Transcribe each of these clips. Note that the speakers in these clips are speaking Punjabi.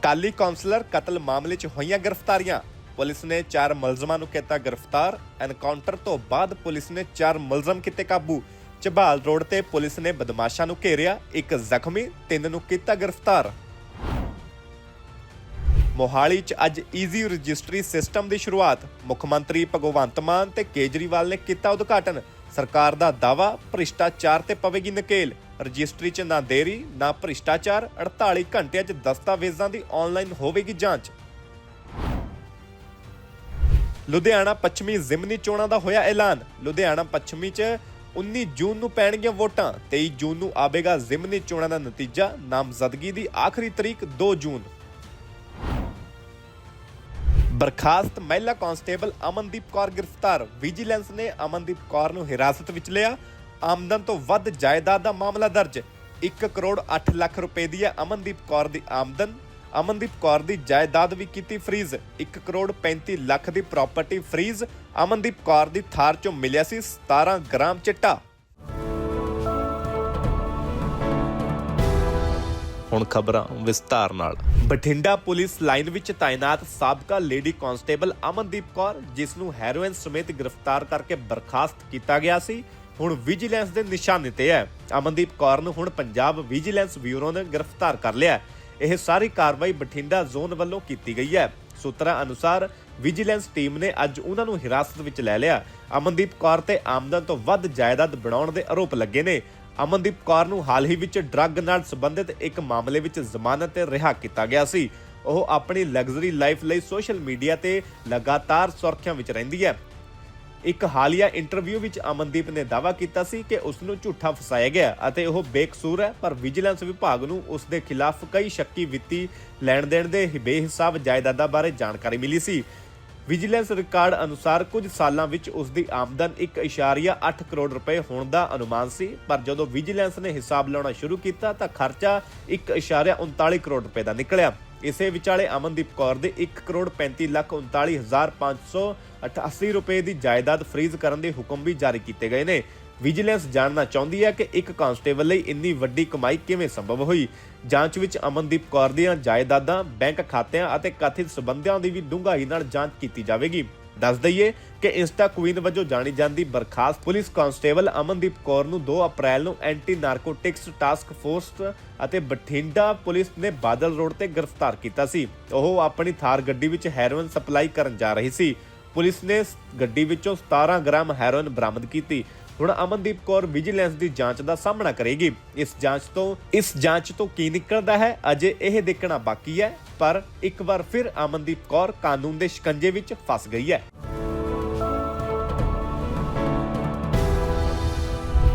ਅਕਾਲੀ ਕੌਂਸਲਰ ਕਤਲ ਮਾਮਲੇ 'ਚ ਹੋਈਆਂ ਗ੍ਰਿਫਤਾਰੀਆਂ। ਪੁਲਿਸ ਨੇ ਚਾਰ ਮੁਲਜ਼ਮਾਂ ਨੂੰ ਕੀਤਾ ਗ੍ਰਿਫਤਾਰ। ਐਨਕਾਊਂਟਰ ਤੋਂ ਬਾਅਦ ਪੁਲਿਸ ਨੇ ਚਾਰ ਮੁਲਜ਼ਮ ਕੀਤੇ ਕਾਬੂ। ਝਬਾਲ ਰੋਡ ਤੇ ਪੁਲਿਸ ਨੇ ਬਦਮਾਸ਼ਾਂ ਨੂੰ ਘੇਰਿਆ। ਇੱਕ ਜ਼ਖਮੀ, ਤਿੰਨ ਨੂੰ ਕੀਤਾ ਗ੍ਰਿਫਤਾਰ। ਮੋਹਾਲੀ 'ਚ ਅੱਜ ਈਜ਼ੀ ਰਜਿਸਟਰੀ ਸਿਸਟਮ ਦੀ ਸ਼ੁਰੂਆਤ। ਮੁੱਖ ਮੰਤਰੀ ਭਗਵੰਤ ਮਾਨ ਤੇ ਕੇਜਰੀਵਾਲ ਨੇ ਕੀਤਾ ਉਦਘਾਟਨ। ਸਰਕਾਰ ਦਾ ਦਾਵਾ ਭ੍ਰਿਸ਼ਟਾਚਾਰ ਤੇ ਪਵੇਗੀ ਨਕੇਲ। ਰਜਿਸਟਰੀ 'ਚ ਨਾ ਦੇਰੀ, ਨਾ ਭ੍ਰਿਸ਼ਟਾਚਾਰ 48 ਘੰਟਿਆਂ 'ਚ ਦਸਤਾਵੇਜ਼ਾਂ ਦੀ ਆਨਲਾਈਨ ਹੋਵੇਗੀ ਜਾਂਚ। ਲੁਧਿਆਣਾ ਪੱਛਮੀ ਜ਼ਿਮਨੀ ਚੋਣਾਂ ਦਾ ਹੋਇਆ ਐਲਾਨ। ਲੁਧਿਆਣਾ ਪੱਛਮੀ 'ਚ 19 ਜੂਨ ਨੂੰ ਪੈਣਗੀਆਂ ਵੋਟਾਂ। 23 ਜੂਨ ਨੂੰ ਆਵੇਗਾ ਜ਼ਿਮਨੀ ਚੋਣਾਂ ਦਾ ਨਤੀਜਾ। ਨਾਮਜ਼ਦਗੀ ਦੀ ਆਖਰੀ ਤਰੀਕ 2 ਜੂਨ। ਬਰਖਾਸਤ ਮਹਿਲਾ ਕਾਂਸਟੇਬਲ ਅਮਨਦੀਪ ਕੌਰ ਗ੍ਰਿਫਤਾਰ। ਵਿਜੀਲੈਂਸ ਨੇ ਅਮਨਦੀਪ ਕੌਰ ਨੂੰ ਹਿਰਾਸਤ ਵਿੱਚ ਲਿਆ। ਆਮਦਨ ਤੋਂ ਵੱਧ ਜਾਇਦਾਦ ਦਾ ਮਾਮਲਾ ਦਰਜ। 1 ਕਰੋੜ 8 ਲੱਖ ਰੁਪਏ ਦੀ ਹੈ ਅਮਨਦੀਪ ਕੌਰ ਦੀ ਆਮਦਨ। ਅਮਨਦੀਪ ਕੌਰ ਦੀ ਜਾਇਦਾਦ ਵੀ ਕੀਤੀ ਫਰੀਜ਼। 1 ਕਰੋੜ 35 ਲੱਖ ਦੀ ਪ੍ਰਾਪਰਟੀ ਫਰੀਜ਼ ਅਮਨਦੀਪ ਕੌਰ ਦੀ ਥਾਰ ਚੋਂ ਮਿਲਿਆ ਸੀ 17 ਗ੍ਰਾਮ ਚਿੱਟਾ। ਹੁਣ ਖਬਰਾਂ ਵਿਸਤਾਰ ਨਾਲ। ਬਠਿੰਡਾ ਪੁਲਿਸ ਲਾਈਨ ਵਿੱਚ ਤਾਇਨਾਤ ਸਾਬਕਾ ਲੇਡੀ ਕਾਂਸਟੇਬਲ ਅਮਨਦੀਪ ਕੌਰ ਜਿਸ ਨੂੰ ਹੈਰੋਇਨ ਸਮੇਤ ਗ੍ਰਿਫਤਾਰ ਕਰਕੇ ਬਰਖਾਸਤ ਕੀਤਾ ਗਿਆ ਸੀ ਹੁਣ ਵਿਜੀਲੈਂਸ ਦੇ ਨਿਸ਼ਾਨੇ ਤੇ ਹੈ ਅਮਨਦੀਪ ਕੌਰ ਨੂੰ ਹੁਣ ਪੰਜਾਬ ਵਿਜੀਲੈਂਸ ਬਿਊਰੋ ਨੇ ਗ੍ਰਿਫਤਾਰ ਕਰ ਲਿਆ ਇਹ ਸਾਰੀ ਕਾਰਵਾਈ ਬਠਿੰਡਾ ਜ਼ੋਨ ਵੱਲੋਂ ਕੀਤੀ ਗਈ ਹੈ ਸੂਤਰਾਂ ਅਨੁਸਾਰ ਵਿਜੀਲੈਂਸ ਟੀਮ ਨੇ ਅੱਜ ਉਹਨਾਂ ਨੂੰ ਹਿਰਾਸਤ ਵਿੱਚ ਲੈ ਲਿਆ। ਅਮਨਦੀਪ ਕੌਰ ਤੇ ਆਮਦਨ ਤੋਂ ਵੱਧ ਜਾਇਦਾਦ ਬਣਾਉਣ ਦੇ ਆਰੋਪ ਲੱਗੇ ਨੇ। ਅਮਨਦੀਪ ਕੌਰ ਨੂੰ ਹਾਲ ਹੀ ਵਿੱਚ ਡਰੱਗ ਨਾਲ ਸੰਬੰਧਿਤ ਇੱਕ ਮਾਮਲੇ ਵਿੱਚ ਜ਼ਮਾਨਤ ਤੇ ਰਿਹਾ ਕੀਤਾ ਗਿਆ ਸੀ। ਉਹ ਆਪਣੀ ਲਗਜ਼ਰੀ ਲਾਈਫ ਲਈ ਸੋਸ਼ਲ ਮੀਡੀਆ ਤੇ ਲਗਾਤਾਰ ਸੁਰੱਖਿਆ ਵਿੱਚ ਰਹਿੰਦੀ ਹੈ ਇੱਕ ਹਾਲੀਆ ਇੰਟਰਵਿਊ ਵਿੱਚ ਅਮਨਦੀਪ ਨੇ ਦਾਅਵਾ ਕੀਤਾ ਸੀ ਕਿ ਉਸ ਨੂੰ ਝੂਠਾ ਫਸਾਇਆ ਗਿਆ ਅਤੇ ਉਹ ਬੇਕਸੂਰ ਹੈ, ਪਰ ਵਿਜੀਲੈਂਸ ਵਿਭਾਗ ਨੂੰ ਉਸ ਦੇ ਖਿਲਾਫ ਕਈ ਸ਼ੱਕੀ ਵਿੱਤੀ ਲੈਣ ਦੇਣ ਦੇ ਬੇਹਿਸਾਬ ਜਾਇਦਾਦਾਂ ਬਾਰੇ ਜਾਣਕਾਰੀ ਮਿਲੀ ਸੀ। ਵਿਜੀਲੈਂਸ ਰਿਕਾਰਡ ਅਨੁਸਾਰ ਕੁਝ ਸਾਲਾਂ ਵਿੱਚ ਉਸ ਦੀ ਆਮਦਨ 1.8 ਕਰੋੜ ਰੁਪਏ ਹੋਣ ਦਾ ਅਨੁਮਾਨ ਸੀ, ਪਰ ਜਦੋਂ ਵਿਜੀਲੈਂਸ ਨੇ ਹਿਸਾਬ ਲਾਉਣਾ ਸ਼ੁਰੂ ਕੀਤਾ ਤਾਂ ਖਰਚਾ 1.39 ਕਰੋੜ ਰੁਪਏ ਦਾ ਨਿਕਲਿਆ। ਇਸੇ ਵਿਚਾਲੇ ਅਮਨਦੀਪ ਕੌਰ ਦੇ 1 ਕਰੋੜ 35 ਲੱਖ 39588 ਰੁਪਏ ਦੀ ਜਾਇਦਾਦ ਫ੍ਰੀਜ਼ ਕਰਨ ਦੇ ਹੁਕਮ ਵੀ ਜਾਰੀ ਕੀਤੇ ਗਏ ਨੇ। ਵਿਜੀਲੈਂਸ ਜਾਣਨਾ ਚਾਹੁੰਦੀ ਹੈ ਕਿ ਇੱਕ ਕਾਂਸਟੇਬਲ ਲਈ ਇੰਨੀ ਵੱਡੀ ਕਮਾਈ ਕਿਵੇਂ ਸੰਭਵ ਹੋਈ? ਜਾਂਚ ਵਿੱਚ ਅਮਨਦੀਪ ਕੌਰ ਦੀਆਂ ਜਾਇਦਾਦਾਂ, ਬੈਂਕ ਖਾਤਿਆਂ ਅਤੇ ਕਥਿਤ ਸਬੰਧਾਂ ਦੀ ਵੀ ਡੂੰਘਾਈ ਨਾਲ ਜਾਂਚ ਕੀਤੀ ਜਾਵੇਗੀ। ਦੱਸ ਦਈਏ ਕਿ ਇੰਸਟਾ ਕੁਈਨ ਵਜੋਂ ਜਾਣੀ ਜਾਂਦੀ ਬਰਖਾਸਤ ਪੁਲਿਸ ਕਾਂਸਟੇਬਲ ਅਮਨਦੀਪ ਕੌਰ ਨੂੰ 2 ਅਪ੍ਰੈਲ ਨੂੰ ਐਂਟੀ ਨਾਰਕੋਟਿਕਸ ਟਾਸਕ ਫੋਰਸ ਅਤੇ ਬਠਿੰਡਾ ਪੁਲਿਸ ਨੇ ਬਾਦਲ ਰੋਡ ਤੇ ਗ੍ਰਿਫਤਾਰ ਕੀਤਾ ਸੀ। ਉਹ ਆਪਣੀ ਥਾਰ ਗੱਡੀ ਵਿੱਚ ਹੈਰੋਇਨ ਸਪਲਾਈ ਕਰਨ ਜਾ ਰਹੀ ਸੀ। ਪੁਲਿਸ ਨੇ ਗੱਡੀ ਵਿੱਚੋਂ 17 ਗ੍ਰਾਮ ਹੈਰੋਇਨ ਬਰਾਮਦ ਕੀਤੀ। ਹੁਣ ਅਮਨਦੀਪ ਕੌਰ ਵਿਜੀਲੈਂਸ ਦੀ ਜਾਂਚ ਦਾ ਸਾਹਮਣਾ ਕਰੇਗੀ। ਇਸ ਜਾਂਚ ਤੋਂ, ਇਸ ਜਾਂਚ ਤੋਂ ਕੀ ਨਿਕਲਦਾ ਹੈ? ਅਜੇ ਇਹ ਦੇਖਣਾ ਬਾਕੀ ਹੈ, ਪਰ ਇੱਕ ਵਾਰ ਫਿਰ ਅਮਨਦੀਪ ਕੌਰ ਕਾਨੂੰਨ ਦੇ ਸ਼ਿਕੰਜੇ ਵਿੱਚ ਫਸ ਗਈ ਹੈ।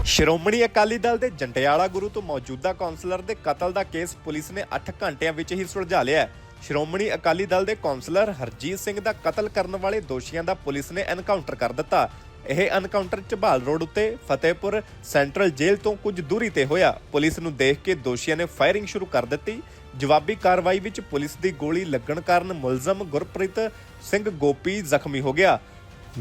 ਸ਼੍ਰੋਮਣੀ ਅਕਾਲੀ ਦਲ ਦੇ ਜੰਡਿਆਲਾ ਗੁਰੂ ਤੋਂ ਮੌਜੂਦਾ ਕੌਂਸਲਰ ਦੇ ਕਤਲ ਦਾ ਕੇਸ ਪੁਲਿਸ ਨੇ 8 ਘੰਟਿਆਂ ਵਿੱਚ ਹੀ ਸੁਲਝਾ ਲਿਆ ਹੈ। ਸ਼੍ਰੋਮਣੀ ਅਕਾਲੀ ਦਲ ਦੇ ਕੌਂਸਲਰ ਹਰਜੀਤ ਸਿੰਘ ਦਾ ਕਤਲ ਕਰਨ ਵਾਲੇ ਦੋਸ਼ੀਆਂ ਦਾ ਪੁਲਿਸ ਨੇ ਐਨਕਾਊਂਟਰ ਕਰ ਦਿੱਤਾ। ਇਹ ਐਨਕਾਊਂਟਰ ਝਬਾਲ ਰੋਡ ਉੱਤੇ ਫਤਿਹਪੁਰ ਸੈਂਟਰਲ ਜੇਲ੍ਹ ਤੋਂ ਕੁਝ ਦੂਰੀ ਤੇ ਹੋਇਆ। ਪੁਲਿਸ ਨੂੰ ਦੇਖ ਕੇ ਦੋਸ਼ੀਆਂ ਨੇ ਫਾਇਰਿੰਗ ਸ਼ੁਰੂ ਕਰ ਦਿੱਤੀ। ਜਵਾਬੀ ਕਾਰਵਾਈ ਵਿੱਚ ਪੁਲਿਸ ਦੀ ਗੋਲੀ ਲੱਗਣ ਕਾਰਨ ਮੁਲਜ਼ਮ ਗੁਰਪ੍ਰੀਤ ਸਿੰਘ ਗੋਪੀ ਜ਼ਖਮੀ ਹੋ ਗਿਆ।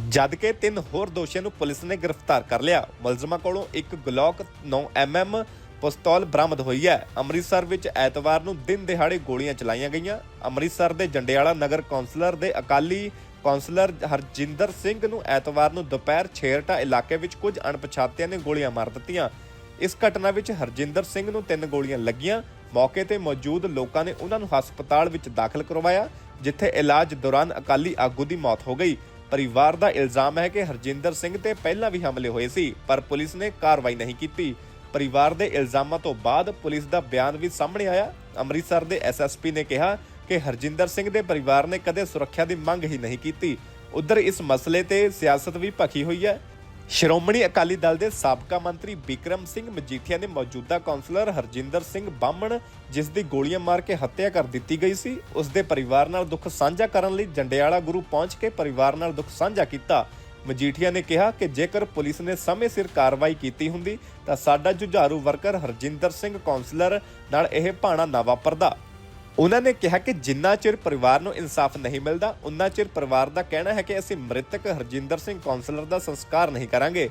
ਜਦ ਕਿ ਤਿੰਨ ਹੋਰ ਦੋਸ਼ੀਆਂ ਨੂੰ ਪੁਲਿਸ ਨੇ ਗ੍ਰਿਫਤਾਰ ਕਰ ਲਿਆ। ਮੁਲਜ਼ਮਾਂ ਕੋਲੋਂ ਇੱਕ ਗਲੋਕ 9 mm ਪਿਸਤੌਲ ਬਰਾਮਦ ਹੋਈ ਹੈ। ਅੰਮ੍ਰਿਤਸਰ ਵਿੱਚ ਐਤਵਾਰ ਨੂੰ ਦਿਨ ਦਿਹਾੜੇ ਗੋਲੀਆਂ ਚਲਾਈਆਂ ਗਈਆਂ। ਅੰਮ੍ਰਿਤਸਰ ਦੇ ਜੰਡਿਆਲਾ ਨਗਰ ਕੌਂਸਲਰ ਦੇ ਅਕਾਲੀ ਕੌਂਸਲਰ ਹਰਜਿੰਦਰ ਸਿੰਘ ਨੂੰ ਐਤਵਾਰ ਨੂੰ ਦੁਪਹਿਰ ਛੇਰਟਾ ਇਲਾਕੇ ਵਿੱਚ ਕੁਝ ਅਣਪਛਾਤਿਆਂ ਨੇ ਗੋਲੀਆਂ ਮਾਰ ਦਿੱਤੀਆਂ। ਇਸ ਘਟਨਾ ਵਿੱਚ ਹਰਜਿੰਦਰ ਸਿੰਘ ਨੂੰ ਤਿੰਨ ਗੋਲੀਆਂ ਲੱਗੀਆਂ। ਮੌਕੇ ਤੇ ਮੌਜੂਦ ਲੋਕਾਂ ਨੇ ਉਹਨਾਂ ਨੂੰ ਹਸਪਤਾਲ ਵਿੱਚ ਦਾਖਲ ਕਰਵਾਇਆ, ਜਿੱਥੇ ਇਲਾਜ ਦੌਰਾਨ ਅਕਾਲੀ ਆਗੂ ਦੀ ਮੌਤ ਹੋ ਗਈ। ਪਰਿਵਾਰ ਦਾ ਇਲਜ਼ਾਮ ਹੈ ਕਿ ਹਰਜਿੰਦਰ ਸਿੰਘ ਤੇ ਪਹਿਲਾਂ ਵੀ ਹਮਲੇ ਹੋਏ ਸੀ, ਪਰ ਪੁਲਿਸ ਨੇ ਕਾਰਵਾਈ ਨਹੀਂ ਕੀਤੀ। ਪਰਿਵਾਰ ਦੇ ਇਲਜ਼ਾਮਾਂ ਤੋਂ ਬਾਅਦ ਪੁਲਿਸ ਦਾ ਬਿਆਨ ਵੀ ਸਾਹਮਣੇ ਆਇਆ। ਅੰਮ੍ਰਿਤਸਰ ਦੇ ਐਸਐਸਪੀ ਨੇ ਕਿਹਾ ਕਿ ਹਰਜਿੰਦਰ ਸਿੰਘ ਦੇ ਪਰਿਵਾਰ ਨੇ ਕਦੇ ਸੁਰੱਖਿਆ ਦੀ ਮੰਗ ਹੀ ਨਹੀਂ ਕੀਤੀ। ਉਧਰ ਇਸ ਮਸਲੇ ਤੇ ਸਿਆਸਤ ਵੀ ਭਖੀ ਹੋਈ ਹੈ। ਸ਼੍ਰੋਮਣੀ ਅਕਾਲੀ ਦਲ ਦੇ ਸਾਬਕਾ ਮੰਤਰੀ ਬਿਕਰਮ ਸਿੰਘ ਮਜੀਠੀਆ ਨੇ ਮੌਜੂਦਾ ਕਾਉਂਸਲਰ ਹਰਜਿੰਦਰ ਸਿੰਘ ਬਾਹਮਣ ਜਿਸ ਦੀ ਗੋਲੀਆਂ ਮਾਰ ਕੇ ਹੱਤਿਆ ਕਰ ਦਿੱਤੀ ਗਈ ਸੀ, ਉਸ ਦੇ ਪਰਿਵਾਰ ਨਾਲ ਦੁੱਖ ਸਾਂਝਾ ਕਰਨ ਲਈ ਜੰਡਿਆਲਾ ਗੁਰੂ ਪਹੁੰਚ ਕੇ ਪਰਿਵਾਰ ਨਾਲ ਦੁੱਖ ਸਾਂਝਾ ਕੀਤਾ। ਮਜੀਠੀਆ ਨੇ ਕਿਹਾ ਕਿ ਜੇਕਰ ਪੁਲਿਸ ਨੇ ਸਮੇਂ ਸਿਰ ਕਾਰਵਾਈ ਕੀਤੀ ਹੁੰਦੀ, ਤਾਂ ਸਾਡਾ ਜੁਝਾਰੂ ਵਰਕਰ ਹਰਜਿੰਦਰ ਸਿੰਘ ਕਾਉਂਸਲਰ ਨਾਲ ਇਹ ਭਾਣਾ ਨਾ ਵਾਪਰਦਾ। ਉਹਨਾਂ ਨੇ ਕਿਹਾ ਕਿ ਜਿੰਨਾ ਚਿਰ ਪਰਿਵਾਰ ਨੂੰ ਇਨਸਾਫ ਨਹੀਂ ਮਿਲਦਾ ਉਨਾ ਚਿਰ ਪਰਿਵਾਰ ਦਾ ਕਹਿਣਾ ਹੈ ਕਿ ਅਸੀਂ ਮ੍ਰਿਤਕ ਹਰਜਿੰਦਰ ਸਿੰਘ ਕਾਉਂਸਲਰ ਦਾ ਸੰਸਕਾਰ ਨਹੀਂ ਕਰਾਂਗੇ।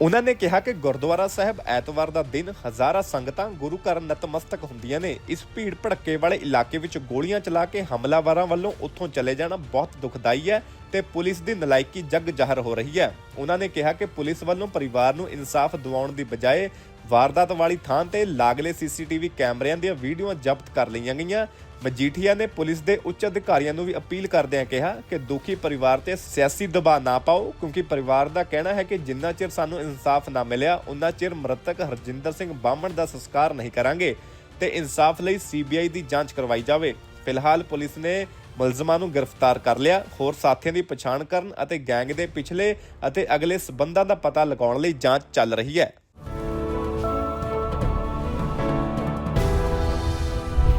ਉਹਨਾਂ ਨੇ ਕਿਹਾ ਕਿ ਗੁਰਦੁਆਰਾ ਸਾਹਿਬ ਐਤਵਾਰ ਦਾ ਦਿਨ ਹਜ਼ਾਰਾਂ ਸੰਗਤਾਂ ਗੁਰੂ ਘਰ ਨਤਮਸਤਕ ਹੁੰਦੀਆਂ ਨੇ। ਇਸ ਭੀੜ ਭੜੱਕੇ ਵਾਲੇ ਇਲਾਕੇ ਵਿੱਚ ਗੋਲੀਆਂ ਚਲਾ ਕੇ ਹਮਲਾਵਰਾਂ ਵੱਲੋਂ ਉੱਥੋਂ ਚਲੇ ਜਾਣਾ ਬਹੁਤ ਦੁਖਦਾਈ ਹੈ ਤੇ ਪੁਲਿਸ ਦੀ ਨਲਾਇਕੀ ਜੱਗ ਜ਼ਾਹਰ ਹੋ ਰਹੀ ਹੈ। ਉਹਨਾਂ ਨੇ ਕਿਹਾ ਕਿ ਪੁਲਿਸ ਵੱਲੋਂ ਪਰਿਵਾਰ ਨੂੰ ਇਨਸਾਫ ਦਿਵਾਉਣ ਦੀ ਬਜਾਏ ਵਾਰਦਾਤ ਵਾਲੀ ਥਾਂ ਤੇ ਲਾਗਲੇ ਸੀਸੀਟੀਵੀ ਕੈਮਰਿਆਂ ਦੀਆਂ ਵੀਡੀਓਆਂ ਜ਼ਬਤ ਕਰ ਲਈਆਂ ਗਈਆਂ। ਮਜੀਠੀਆ ਨੇ ਪੁਲਿਸ ਦੇ ਉੱਚ ਅਧਿਕਾਰੀਆਂ ਨੂੰ ਵੀ ਅਪੀਲ ਕਰਦਿਆਂ ਕਿਹਾ ਕਿ ਦੁਖੀ ਪਰਿਵਾਰ ਤੇ ਸਿਆਸੀ ਦਬਾਅ ਨਾ ਪਾਓ, ਕਿਉਂਕਿ ਪਰਿਵਾਰ ਦਾ ਕਹਿਣਾ ਹੈ ਕਿ ਜਿੰਨਾ ਚਿਰ ਸਾਨੂੰ ਇਨਸਾਫ ਨਾ ਮਿਲਿਆ, ਉਨਾ ਚਿਰ ਮ੍ਰਿਤਕ ਹਰਜਿੰਦਰ ਸਿੰਘ ਬਾਹਮਣ ਦਾ ਸੰਸਕਾਰ ਨਹੀਂ ਕਰਾਂਗੇ ਤੇ ਇਨਸਾਫ ਲਈ ਸੀਬੀਆਈ ਦੀ ਜਾਂਚ ਕਰਵਾਈ ਜਾਵੇ। ਫਿਲਹਾਲ ਪੁਲਿਸ ਨੇ ਮੁਲਜ਼ਮਾਂ ਨੂੰ ਗ੍ਰਿਫਤਾਰ ਕਰ ਲਿਆ। ਹੋਰ ਸਾਥੀਆਂ ਦੀ ਪਛਾਣ ਕਰਨ ਅਤੇ ਗੈਂਗ ਦੇ ਪਿਛਲੇ ਅਤੇ ਅਗਲੇ ਸਬੰਧਾਂ ਦਾ ਪਤਾ ਲਗਾਉਣ ਲਈ ਜਾਂਚ ਚੱਲ ਰਹੀ ਹੈ।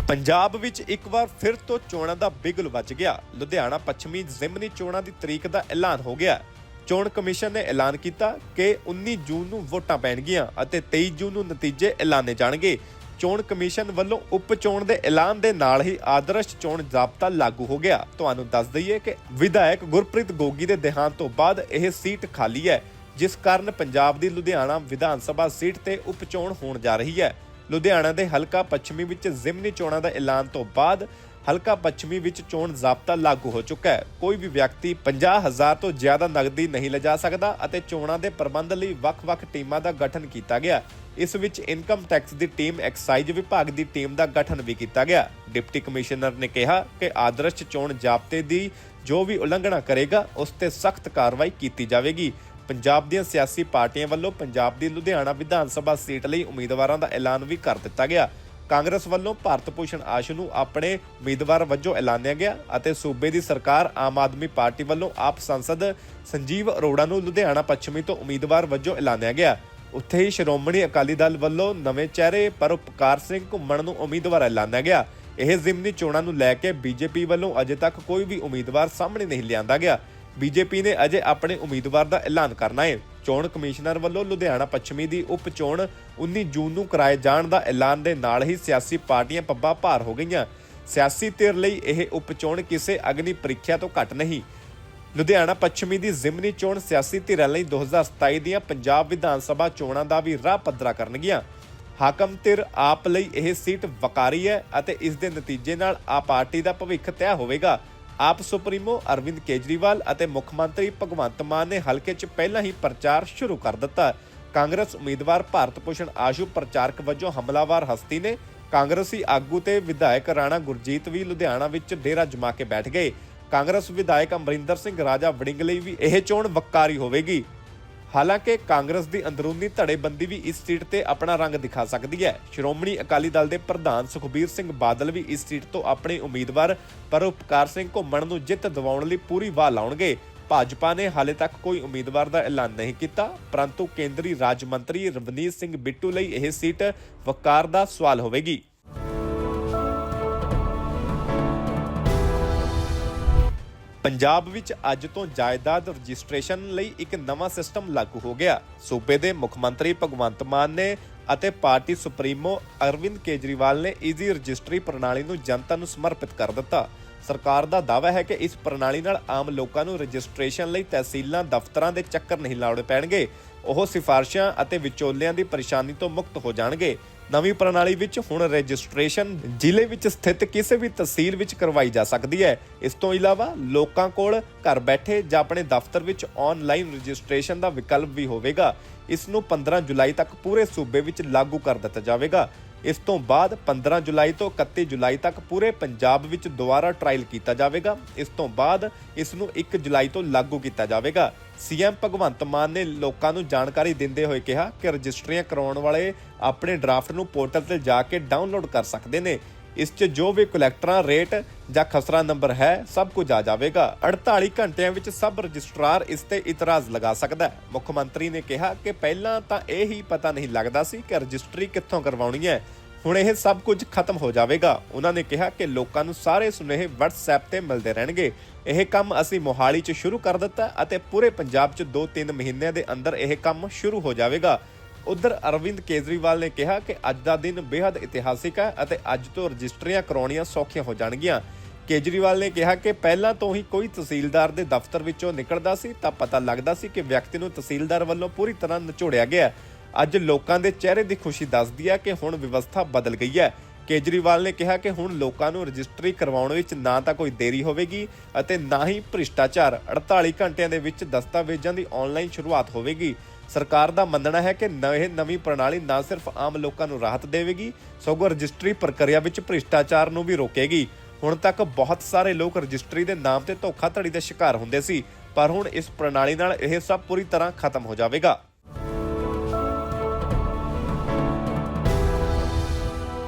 ਪੰਜਾਬ ਵਿੱਚ ਇੱਕ ਵਾਰ ਫਿਰ ਤੋਂ ਚੋਣਾਂ ਦਾ ਬਿਗਲ ਵੱਜ ਗਿਆ। ਲੁਧਿਆਣਾ ਪੱਛਮੀ ਜ਼ਿਮਨੀ ਚੋਣਾਂ ਦੀ ਤਰੀਕ ਦਾ ਐਲਾਨ ਹੋ ਗਿਆ। ਚੋਣ ਕਮਿਸ਼ਨ ਨੇ ਐਲਾਨ ਕੀਤਾ ਕਿ 19 ਜੂਨ ਨੂੰ ਵੋਟਾਂ ਪੈਣਗੀਆਂ ਅਤੇ 23 ਜੂਨ ਨੂੰ ਨਤੀਜੇ ਐਲਾਨੇ ਜਾਣਗੇ। ਚੋਣ ਕਮਿਸ਼ਨ ਵੱਲੋਂ ਉਪ ਚੋਣ ਦੇ ਐਲਾਨ ਦੇ ਨਾਲ ਹੀ ਆਦਰਸ਼ ਚੋਣ ਜ਼ਾਬਤਾ ਲਾਗੂ ਹੋ ਗਿਆ। ਤੁਹਾਨੂੰ ਦੱਸ ਦਈਏ ਕਿ ਵਿਧਾਇਕ ਗੁਰਪ੍ਰੀਤ ਗੋਗੀ ਦੇ ਦੇਹਾਂਤ ਤੋਂ ਬਾਅਦ ਇਹ ਸੀਟ ਖਾਲੀ ਹੈ, ਜਿਸ ਕਾਰਨ ਪੰਜਾਬ ਦੀ ਲੁਧਿਆਣਾ ਵਿਧਾਨ ਸਭਾ ਸੀਟ ਤੇ ਉਪ ਚੋਣ ਹੋਣ ਜਾ ਰਹੀ ਹੈ। ਲੁਧਿਆਣਾ ਦੇ ਹਲਕਾ ਪੱਛਮੀ ਵਿੱਚ ਜ਼ਿਮਨੀ ਚੋਣਾਂ ਦਾ ਐਲਾਨ ਤੋਂ ਬਾਅਦ ਹਲਕਾ ਪੱਛਮੀ ਵਿੱਚ ਚੋਣ ਜ਼ਾਬਤਾ ਲਾਗੂ ਹੋ ਚੁੱਕਾ ਹੈ। ਕੋਈ ਵੀ ਵਿਅਕਤੀ 50000 ਤੋਂ ਜ਼ਿਆਦਾ ਨਗਦੀ ਨਹੀਂ ਲਿਜਾ ਸਕਦਾ ਅਤੇ ਚੋਣਾਂ ਦੇ ਪ੍ਰਬੰਧ ਲਈ ਵੱਖ-ਵੱਖ ਟੀਮਾਂ ਦਾ ਗਠਨ ਕੀਤਾ ਗਿਆ। ਇਸ ਵਿੱਚ ਇਨਕਮ ਟੈਕਸ ਦੀ ਟੀਮ, ਐਕਸਾਈਜ਼ ਵਿਭਾਗ ਦੀ ਟੀਮ ਦਾ ਗਠਨ ਵੀ ਕੀਤਾ ਗਿਆ। ਡਿਪਟੀ ਕਮਿਸ਼ਨਰ ਨੇ ਕਿਹਾ ਕਿ ਆਦਰਸ਼ ਚੋਣ ਜ਼ਾਬਤੇ ਦੀ ਜੋ ਵੀ ਉਲੰਘਣਾ ਕਰੇਗਾ, ਉਸ ਤੇ ਸਖਤ ਕਾਰਵਾਈ ਕੀਤੀ ਜਾਵੇਗੀ। ਪੰਜਾਬ ਦੀਆਂ ਸਿਆਸੀ ਪਾਰਟੀਆਂ ਵੱਲੋਂ ਪੰਜਾਬ ਦੀ ਲੁਧਿਆਣਾ ਵਿਧਾਨ ਸਭਾ ਸੀਟ ਲਈ ਉਮੀਦਵਾਰਾਂ ਦਾ ਐਲਾਨ ਵੀ ਕਰ ਦਿੱਤਾ ਗਿਆ। ਕਾਂਗਰਸ ਵੱਲੋਂ ਭਾਰਤ ਭੂਸ਼ਣ ਆਸ਼ੂ ਨੂੰ ਆਪਣੇ ਉਮੀਦਵਾਰ ਵਜੋਂ ਐਲਾਨਿਆ ਗਿਆ ਅਤੇ ਸੂਬੇ ਦੀ ਸਰਕਾਰ ਆਮ ਆਦਮੀ ਪਾਰਟੀ ਵੱਲੋਂ ਆਪ ਸੰਸਦ ਸੰਜੀਵ ਅਰੋੜਾ ਨੂੰ ਲੁਧਿਆਣਾ ਪੱਛਮੀ ਤੋਂ ਉਮੀਦਵਾਰ ਵਜੋਂ ਐਲਾਨਿਆ ਗਿਆ। ਉੱਥੇ ਹੀ ਸ਼੍ਰੋਮਣੀ ਅਕਾਲੀ ਦਲ ਵੱਲੋਂ ਨਵੇਂ ਚਿਹਰੇ ਪਰਉਪਕਾਰ ਸਿੰਘ ਘੁੰਮਣ ਨੂੰ ਉਮੀਦਵਾਰ ਐਲਾਨਿਆ ਗਿਆ। ਇਹ ਜ਼ਿਮਨੀ ਚੋਣਾਂ ਨੂੰ ਲੈ ਕੇ ਬੀਜੇਪੀ ਵੱਲੋਂ ਅਜੇ ਤੱਕ ਕੋਈ ਵੀ ਉਮੀਦਵਾਰ ਸਾਹਮਣੇ ਨਹੀਂ ਲਿਆਂਦਾ ਗਿਆ। ਬੀਜੇਪੀ ਨੇ ਅਜੇ ਆਪਣੇ ਉਮੀਦਵਾਰ ਦਾ ਐਲਾਨ ਕਰਨਾ ਹੈ। ਚੋਣ ਕਮਿਸ਼ਨਰ ਵੱਲੋਂ ਲੁਧਿਆਣਾ ਪੱਛਮੀ ਦੀ ਉਪ ਚੋਣ 19 ਜੂਨ ਨੂੰ ਕਰਾਏ ਜਾਣ ਦਾ ਐਲਾਨ ਦੇ ਨਾਲ ਹੀ ਸਿਆਸੀ ਪਾਰਟੀਆਂ ਪੱਬਾ ਭਾਰ ਹੋ ਗਈਆਂ। ਸਿਆਸੀ ਧਿਰ ਲਈ ਇਹ ਉਪ ਚੋਣ ਕਿਸੇ ਅਗਨੀ ਪ੍ਰੀਖਿਆ ਤੋਂ ਘੱਟ ਨਹੀਂ। ਲੁਧਿਆਣਾ ਪੱਛਮੀ ਦੀ ਜ਼ਿਮਨੀ ਚੋਣ ਸਿਆਸੀ ਧਿਰਾਂ ਲਈ 2027 ਦੀਆਂ ਪੰਜਾਬ ਵਿਧਾਨ ਸਭਾ ਚੋਣਾਂ ਦਾ ਵੀ ਰਾਹ ਪੱਧਰਾ ਕਰਨਗੀਆਂ। ਹਾਕਮ ਧਿਰ ਆਪ ਲਈ ਇਹ ਸੀਟ ਵਕਾਰੀ ਹੈ ਅਤੇ ਇਸ ਦੇ ਨਤੀਜੇ ਨਾਲ ਆ ਪਾਰਟੀ ਦਾ ਭਵਿੱਖ ਤੈਅ ਹੋਵੇਗਾ। ਆਪ ਸੁਪਰੀਮੋ ਅਰਵਿੰਦ ਕੇਜਰੀਵਾਲ ਅਤੇ ਮੁੱਖ ਮੰਤਰੀ ਭਗਵੰਤ ਮਾਨ ਨੇ ਹਲਕੇ 'ਚ ਪਹਿਲਾਂ ਹੀ ਪ੍ਰਚਾਰ ਸ਼ੁਰੂ ਕਰ ਦਿੱਤਾ। ਕਾਂਗਰਸ ਉਮੀਦਵਾਰ ਭਾਰਤ ਭੂਸ਼ਣ ਆਸ਼ੂ ਪ੍ਰਚਾਰਕ ਵਜੋਂ ਹਮਲਾਵਰ ਹਸਤੀ ਨੇ ਕਾਂਗਰਸੀ ਆਗੂ ਤੇ ਵਿਧਾਇਕ ਰਾਣਾ ਗੁਰਜੀਤ ਵੀ ਲੁਧਿਆਣਾ ਵਿੱਚ ਡੇਰਾ ਜਮਾ ਕੇ ਬੈਠ ਗਏ। ਕਾਂਗਰਸ ਵਿਧਾਇਕ ਅਮਰਿੰਦਰ ਸਿੰਘ ਰਾਜਾ ਵੜਿੰਗ ਲਈ ਵੀ ਇਹ ਚੋਣ ਵਕਾਰੀ ਹੋਵੇਗੀ। ਹਾਲਾਂਕਿ ਕਾਂਗਰਸ ਦੀ ਅੰਦਰੂਨੀ ਧੜੇਬੰਦੀ ਵੀ ਇਸ ਸੀਟ ਤੇ ਆਪਣਾ ਰੰਗ ਦਿਖਾ ਸਕਦੀ ਹੈ। ਸ਼੍ਰੋਮਣੀ ਅਕਾਲੀ ਦਲ ਦੇ ਪ੍ਰਧਾਨ ਸੁਖਬੀਰ ਸਿੰਘ ਬਾਦਲ ਵੀ ਇਸ ਸੀਟ ਤੋਂ ਆਪਣੇ ਉਮੀਦਵਾਰ ਪਰਉਪਕਾਰ ਸਿੰਘ ਘੁੰਮਣ ਨੂੰ ਜਿੱਤ ਦਿਵਾਉਣ ਲਈ ਪੂਰੀ ਵਾਹ ਲਾਉਣਗੇ। ਭਾਜਪਾ ਨੇ ਹਾਲੇ ਤੱਕ ਕੋਈ ਉਮੀਦਵਾਰ ਦਾ ਐਲਾਨ ਨਹੀਂ ਕੀਤਾ, ਪਰੰਤੂ ਕੇਂਦਰੀ ਰਾਜ ਮੰਤਰੀ ਰਵਨੀਤ ਸਿੰਘ ਬਿੱਟੂ ਲਈ ਇਹ ਸੀਟ ਵਕਾਰ ਦਾ ਸਵਾਲ ਹੋਵੇਗੀ। ਪੰਜਾਬ ਵਿੱਚ ਅੱਜ ਤੋਂ ਜਾਇਦਾਦ ਰਜਿਸਟ੍ਰੇਸ਼ਨ ਲਈ ਇੱਕ ਨਵਾਂ ਸਿਸਟਮ ਲਾਗੂ ਹੋ ਗਿਆ। ਸੂਬੇ ਦੇ ਮੁੱਖ ਮੰਤਰੀ ਭਗਵੰਤ ਮਾਨ ਨੇ ਅਤੇ ਪਾਰਟੀ ਸੁਪਰੀਮੋ ਅਰਵਿੰਦ ਕੇਜਰੀਵਾਲ ਨੇ ਈਜ਼ੀ ਰਜਿਸਟਰੀ ਪ੍ਰਣਾਲੀ ਨੂੰ ਜਨਤਾ ਨੂੰ ਸਮਰਪਿਤ ਕਰ ਦਿੱਤਾ। ਸਰਕਾਰ ਦਾ ਦਾਅਵਾ ਹੈ ਕਿ ਇਸ ਪ੍ਰਣਾਲੀ ਨਾਲ ਆਮ ਲੋਕਾਂ ਨੂੰ ਰਜਿਸਟ੍ਰੇਸ਼ਨ ਲਈ ਤਹਿਸੀਲਾਂ, ਦਫ਼ਤਰਾਂ ਦੇ ਚੱਕਰ ਨਹੀਂ ਲਾਉਣੇ ਪੈਣਗੇ। ਉਹ ਸਿਫਾਰਸ਼ਾਂ ਅਤੇ ਵਿਚੋਲਿਆਂ ਦੀ ਪਰੇਸ਼ਾਨੀ ਤੋਂ ਮੁਕਤ ਹੋ ਜਾਣਗੇ। ਨਵੀਂ ਪ੍ਰਣਾਲੀ ਵਿੱਚ ਹੁਣ ਰਜਿਸਟ੍ਰੇਸ਼ਨ ਜ਼ਿਲ੍ਹੇ ਵਿੱਚ ਸਥਿਤ ਕਿਸੇ ਵੀ ਤਹਿਸੀਲ ਵਿੱਚ ਕਰਵਾਈ ਜਾ ਸਕਦੀ ਹੈ। ਇਸ ਤੋਂ ਇਲਾਵਾ ਲੋਕਾਂ ਕੋਲ ਘਰ ਬੈਠੇ ਜਾਂ ਆਪਣੇ ਦਫ਼ਤਰ ਵਿੱਚ ਆਨਲਾਈਨ ਰਜਿਸਟ੍ਰੇਸ਼ਨ ਦਾ ਵਿਕਲਪ ਵੀ ਹੋਵੇਗਾ। ਇਸ ਨੂੰ 15 ਜੁਲਾਈ ਤੱਕ ਪੂਰੇ ਸੂਬੇ ਵਿੱਚ ਲਾਗੂ ਕਰ ਦਿੱਤਾ ਜਾਵੇਗਾ। ਇਸ ਤੋਂ ਬਾਅਦ 15 ਜੁਲਾਈ ਤੋਂ 31 ਜੁਲਾਈ ਤੱਕ ਪੂਰੇ ਪੰਜਾਬ ਵਿੱਚ ਦੁਬਾਰਾ ਟ੍ਰਾਇਲ ਕੀਤਾ ਜਾਵੇਗਾ। ਇਸ ਤੋਂ ਬਾਅਦ ਇਸ ਨੂੰ 1 ਜੁਲਾਈ ਤੋਂ ਲਾਗੂ ਕੀਤਾ ਜਾਵੇਗਾ। ਸੀਐਮ ਭਗਵੰਤ ਮਾਨ ਨੇ ਲੋਕਾਂ ਨੂੰ ਜਾਣਕਾਰੀ ਦਿੰਦੇ ਹੋਏ ਕਿਹਾ ਕਿ ਰਜਿਸਟਰੀਆਂ ਕਰਾਉਣ ਵਾਲੇ ਆਪਣੇ ਡਰਾਫਟ ਨੂੰ ਪੋਰਟਲ ਤੇ ਜਾ ਕੇ ਡਾਊਨਲੋਡ ਕਰ ਸਕਦੇ ਨੇ। ਇਸ 'ਚ ਜੋ ਵੀ ਕਲੈਕਟਰਾਂ ਰੇਟ ਜਾਂ ਖਸਰਾ ਨੰਬਰ ਹੈ, ਸਭ ਕੁਝ ਆ ਜਾਵੇਗਾ। 48 ਘੰਟਿਆਂ ਵਿੱਚ ਸਭ ਰਜਿਸਟਰਾਰ ਇਸ ਤੇ ਇਤਰਾਜ਼ ਲਗਾ ਸਕਦਾ ਹੈ। ਮੁੱਖ ਮੰਤਰੀ ਨੇ ਕਿਹਾ ਕਿ ਪਹਿਲਾਂ ਤਾਂ ਇਹ ਹੀ ਪਤਾ ਨਹੀਂ ਲੱਗਦਾ ਸੀ ਕਿ ਰਜਿਸਟਰੀ ਕਿੱਥੋਂ ਕਰਵਾਉਣੀ ਹੈ। ਹੁਣ ਇਹ ਸਭ ਕੁਝ ਖਤਮ ਹੋ ਜਾਵੇਗਾ। ਉਹਨਾਂ ਨੇ ਕਿਹਾ ਕਿ ਲੋਕਾਂ ਨੂੰ ਸਾਰੇ ਸੁਨੇਹੇ WhatsApp ਤੇ ਮਿਲਦੇ ਰਹਿਣਗੇ। ਇਹ ਕੰਮ ਅਸੀਂ ਮੋਹਾਲੀ 'ਚ ਸ਼ੁਰੂ ਕਰ ਦਿੱਤਾ ਅਤੇ ਪੂਰੇ ਪੰਜਾਬ 'ਚ 2-3 ਮਹੀਨਿਆਂ ਦੇ ਅੰਦਰ ਇਹ ਕੰਮ ਸ਼ੁਰੂ ਹੋ ਜਾਵੇਗਾ। ਉਧਰ ਅਰਵਿੰਦ ਕੇਜਰੀਵਾਲ ਨੇ ਕਿਹਾ ਕਿ ਅੱਜ ਦਾ ਦਿਨ ਬੇहद ਇਤਿਹਾਸਿਕ ਹੈ ਅਤੇ ਅੱਜ ਤੋਂ ਰਜਿਸਟਰੀਆਂ ਕਰਾਉਣੀਆਂ ਸੌਖੀਆਂ ਹੋ ਜਾਣਗੀਆਂ। ਕੇਜਰੀਵਾਲ ਨੇ ਕਿਹਾ ਕਿ ਪਹਿਲਾਂ ਤੋਂ ਹੀ ਕੋਈ ਤਹਿਸੀਲਦਾਰ ਦੇ ਦਫ਼ਤਰ ਵਿੱਚੋਂ ਨਿਕਲਦਾ ਸੀ ਤਾਂ ਪਤਾ ਲੱਗਦਾ ਸੀ ਕਿ ਵਿਅਕਤੀ ਨੂੰ ਤਹਿਸੀਲਦਾਰ ਵੱਲੋਂ ਪੂਰੀ ਤਰ੍ਹਾਂ ਨਿਚੋੜਿਆ ਗਿਆ। ਅੱਜ ਲੋਕਾਂ ਦੇ ਚਿਹਰੇ ਦੀ ਖੁਸ਼ੀ ਦੱਸਦੀ ਹੈ ਕਿ ਹੁਣ ਵਿਵਸਥਾ ਬਦਲ ਗਈ ਹੈ। ਕੇਜਰੀਵਾਲ ਨੇ ਕਿਹਾ ਕਿ ਹੁਣ ਲੋਕਾਂ ਨੂੰ ਰਜਿਸਟਰੀ ਕਰਵਾਉਣ ਵਿੱਚ ਨਾ ਤਾਂ ਕੋਈ ਦੇਰੀ ਹੋਵੇਗੀ ਅਤੇ ਨਾ ਹੀ ਭ੍ਰਿਸ਼ਟਾਚਾਰ। 48 ਘੰਟਿਆਂ ਦੇ ਵਿੱਚ ਦਸਤਾਵੇਜ਼ਾਂ ਦੀ ਆਨਲਾਈਨ ਸ਼ੁਰੂਆਤ ਹੋਵੇਗੀ। ਸਰਕਾਰ ਦਾ ਮੰਨਣਾ ਹੈ ਕਿ ਨਵੇਂ ਨਵੀਂ ਪ੍ਰਣਾਲੀ ਨਾ ਸਿਰਫ ਆਮ ਲੋਕਾਂ ਨੂੰ ਰਾਹਤ ਦੇਵੇਗੀ, ਸਗੋਂ ਰਜਿਸਟਰੀ ਪ੍ਰਕਿਰਿਆ ਵਿੱਚ ਭ੍ਰਿਸ਼ਟਾਚਾਰ ਨੂੰ ਵੀ ਰੋਕੇਗੀ। ਹੁਣ ਤੱਕ ਬਹੁਤ ਸਾਰੇ ਲੋਕ ਰਜਿਸਟਰੀ ਦੇ ਨਾਮ ਤੇ ਧੋਖਾਧੜੀ ਦੇ ਸ਼ਿਕਾਰ ਹੁੰਦੇ ਸੀ, ਪਰ ਹੁਣ ਇਸ ਪ੍ਰਣਾਲੀ ਨਾਲ ਇਹ ਸਭ ਪੂਰੀ ਤਰ੍ਹਾਂ ਖਤਮ ਹੋ ਜਾਵੇਗਾ।